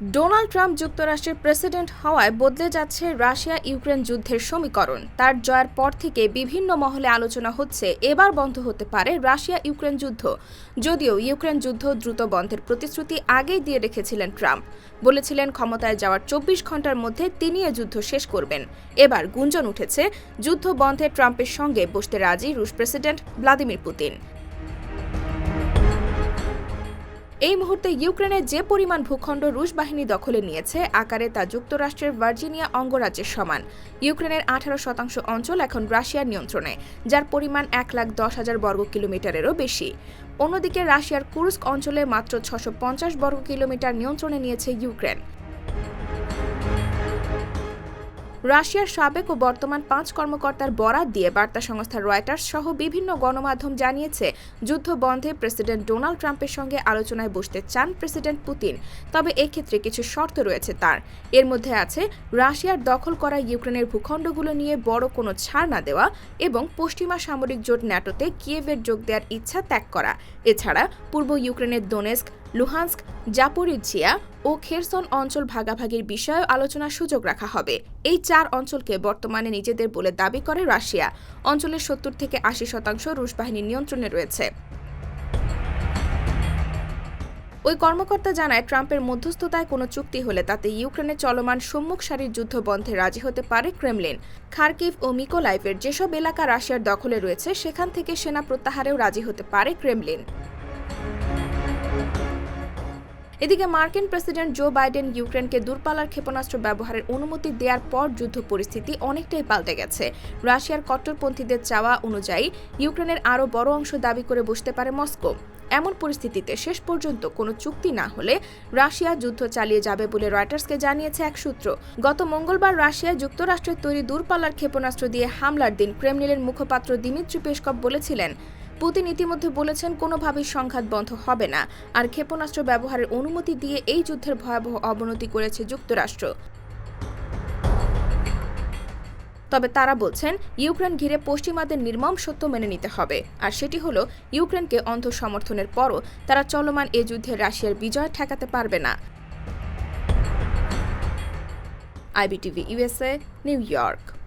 Donald Trump যুক্তরাষ্ট্রের president হওয়ায় বদলে যাচ্ছে রাশিয়া ইউক্রেন যুদ্ধের সমীকরণ। তার জয়ের পর থেকে বিভিন্ন মহলে আলোচনা হচ্ছে, এবার বন্ধ হতে পারে রাশিয়া ইউক্রেন যুদ্ধ। যদিও ইউক্রেন যুদ্ধ দ্রুত বন্ধের প্রতিশ্রুতি আগেই দিয়ে রেখেছিলেন ট্রাম্প। বলেছিলেন, ক্ষমতায় যাওয়ার চব্বিশ ঘণ্টার মধ্যে তিনি এ যুদ্ধ শেষ করবেন। এবার গুঞ্জন উঠেছে, যুদ্ধ বন্ধে ট্রাম্পের সঙ্গে বসতে রাজি রুশ প্রেসিডেন্ট ভ্লাদিমির পুতিন। এই মুহূর্তে ইউক্রেনের যে পরিমাণ ভূখণ্ড রুশ বাহিনী দখলে নিয়েছে, আকারে তা যুক্তরাষ্ট্রের ভার্জিনিয়া অঙ্গরাজ্যের সমান। ইউক্রেনের আঠারো শতাংশ অঞ্চল এখন রাশিয়ার নিয়ন্ত্রণে, যার পরিমাণ এক লাখ দশ হাজার বর্গ কিলোমিটারেরও বেশি। অন্যদিকে রাশিয়ার কুরস্ক অঞ্চলে মাত্র ছশো পঞ্চাশ বর্গ কিলোমিটার নিয়ন্ত্রণে নিয়েছে ইউক্রেন। রাশিয়ার সাবেক ও বর্তমান পাঁচ কর্মকর্তার বরাত দিয়ে বার্তা সংস্থা রয়টার্স সহ বিভিন্ন গণমাধ্যম জানিয়েছে, যুদ্ধ বন্ধে প্রেসিডেন্ট ডোনাল্ড ট্রাম্পের সঙ্গে আলোচনায় বসতে চান প্রেসিডেন্ট পুতিন, তবে এক্ষেত্রে কিছু শর্ত রয়েছে তার। এর মধ্যে আছে, রাশিয়ার দখল করা ইউক্রেনের ভূখণ্ডগুলো নিয়ে বড় কোনো ছাড় না দেওয়া এবং পশ্চিমা সামরিক জোট ন্যাটোতে কিয়েভের যোগ দেওয়ার ইচ্ছা ত্যাগ করা। এছাড়া, পূর্ব ইউক্রেনের দোনেস্ক লুহান্স্ক জাপোরিজিয়া ও খেরসন অঞ্চল ভাগাভাগির বিষয়েও আলোচনার সুযোগ রাখা হবে। এই চার অঞ্চলকে বর্তমানে নিজেদের বলে দাবি করে রাশিয়া। অঞ্চলের সত্তর থেকে আশি শতাংশ রুশ বাহিনীর নিয়ন্ত্রণে রয়েছে। ওই কর্মকর্তা জানায়, ট্রাম্পের মধ্যস্থতায় কোনো চুক্তি হলে তাতে ইউক্রেনে চলমান সম্মুখ সারির যুদ্ধ বন্ধে রাজি হতে পারে ক্রেমলিন। খার্কিভ ও মিকোলাইভের যেসব এলাকা রাশিয়ার দখলে রয়েছে, সেখান থেকে সেনা প্রত্যাহারেও রাজি হতে পারে ক্রেমলিন। এদিকে মার্কিন প্রেসিডেন্ট জো বাইডেন ইউক্রেনকে দূরপাল্লার ক্ষেপণাস্ত্র ব্যবহারের অনুমতি দেওয়ার পর যুদ্ধ পরিস্থিতি অনেকটাই পাল্টে গেছে। রাশিয়ার কট্টরপন্থীদের চাওয়া অনুযায়ী ইউক্রেনের আরও বড় অংশ দাবি করে বসতে পারে মস্কো। এমন পরিস্থিতিতে শেষ পর্যন্ত কোনো চুক্তি না হলে রাশিয়া যুদ্ধ চালিয়ে যাবে বলে রয়টার্সকে জানিয়েছে এক সূত্র। গত মঙ্গলবার রাশিয়া যুক্তরাষ্ট্রের তৈরি দূরপাল্লার ক্ষেপণাস্ত্র দিয়ে হামলার দিন ক্রেমলিনের মুখপাত্র দিমিত্রি পেশকভ বলেছিলেন পুতিন ইতিমধ্যে বলেছেন, কোনোভাবেই সংঘাত বন্ধ হবে না। আর ক্ষেপণাস্ত্র ব্যবহারের অনুমতি দিয়ে এই যুদ্ধের ভয়াবহ অবনতি করেছে যুক্তরাষ্ট্র। তবে তারা বলছেন, ইউক্রেন ঘিরে পশ্চিমাদের নির্মম সত্য মেনে নিতে হবে। আর সেটি হলো, ইউক্রেনকে অন্ধ সমর্থনের পরও তারা চলমান এ যুদ্ধে রাশিয়ার বিজয় ঠেকাতে পারবে না। IBTV USA New York.